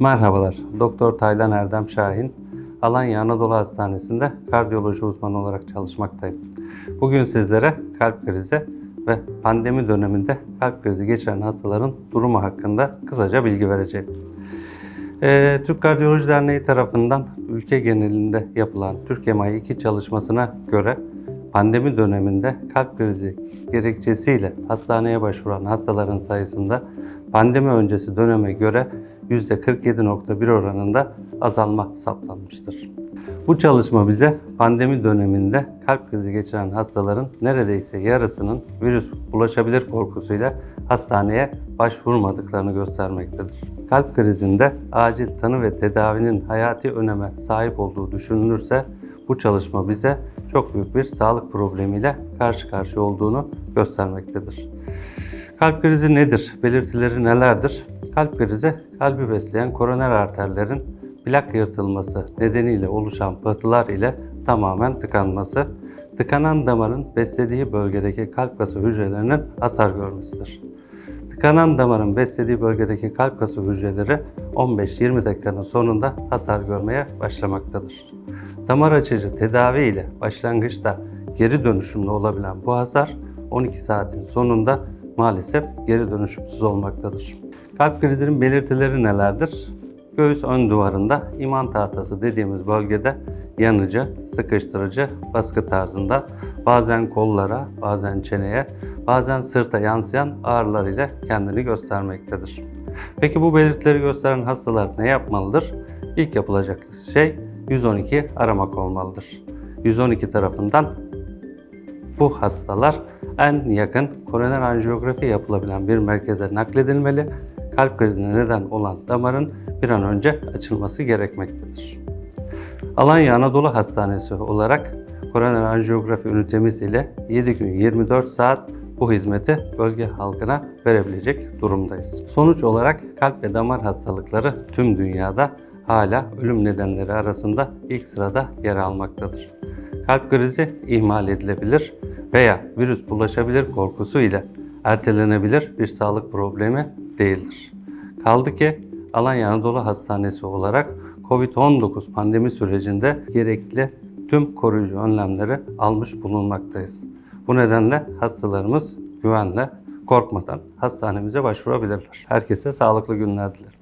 Merhabalar, Doktor Taylan Erdem Şahin. Alanya Anadolu Hastanesi'nde kardiyoloji uzmanı olarak çalışmaktayım. Bugün sizlere kalp krizi ve pandemi döneminde kalp krizi geçiren hastaların durumu hakkında kısaca bilgi vereceğim. Ee, Türk Kardiyoloji Derneği tarafından ülke genelinde yapılan Türkiye MAI 2 çalışmasına göre pandemi döneminde kalp krizi gerekçesiyle hastaneye başvuran hastaların sayısında pandemi öncesi döneme göre %47.1 oranında azalma saptanmıştır. Bu çalışma bize pandemi döneminde kalp krizi geçiren hastaların neredeyse yarısının virüs bulaşabilir korkusuyla hastaneye başvurmadıklarını göstermektedir. Kalp krizinde acil tanı ve tedavinin hayati öneme sahip olduğu düşünülürse bu çalışma bize çok büyük bir sağlık problemiyle karşı karşıya olduğunu göstermektedir. Kalp krizi nedir? Belirtileri nelerdir? Kalp krizi kalbi besleyen koroner arterlerin plak yırtılması nedeniyle oluşan pıhtılar ile tamamen tıkanması, tıkanan damarın beslediği bölgedeki kalp kası hücrelerinin hasar görmesidir. Tıkanan damarın beslediği bölgedeki kalp kası hücreleri 15-20 dakikanın sonunda hasar görmeye başlamaktadır. Damar açıcı tedavi ile başlangıçta geri dönüşümlü olabilen bu hasar 12 saatin sonunda maalesef geri dönüşümsüz olmaktadır. Kalp krizinin belirtileri nelerdir? Göğüs ön duvarında iman tahtası dediğimiz bölgede yanıcı, sıkıştırıcı baskı tarzında bazen kollara, bazen çeneye, bazen sırta yansıyan ağrılar ile kendini göstermektedir. Peki bu belirtileri gösteren hastalar ne yapmalıdır? İlk yapılacak şey 112 aramak olmalıdır. 112 tarafından bu hastalar en yakın koroner anjiyografi yapılabilen bir merkeze nakledilmeli. Kalp krizine neden olan damarın bir an önce açılması gerekmektedir. Alanya Anadolu Hastanesi olarak koroner anjiyografi ünitemiz ile 7 gün 24 saat bu hizmeti bölge halkına verebilecek durumdayız. Sonuç olarak kalp ve damar hastalıkları tüm dünyada hala ölüm nedenleri arasında ilk sırada yer almaktadır. Kalp krizi ihmal edilebilir veya virüs bulaşabilir korkusu ile ertelenebilir bir sağlık problemi değildir. Kaldı ki Alanya Anadolu Hastanesi olarak COVID-19 pandemi sürecinde gerekli tüm koruyucu önlemleri almış bulunmaktayız. Bu nedenle hastalarımız güvenle, korkmadan hastanemize başvurabilirler. Herkese sağlıklı günler dilerim.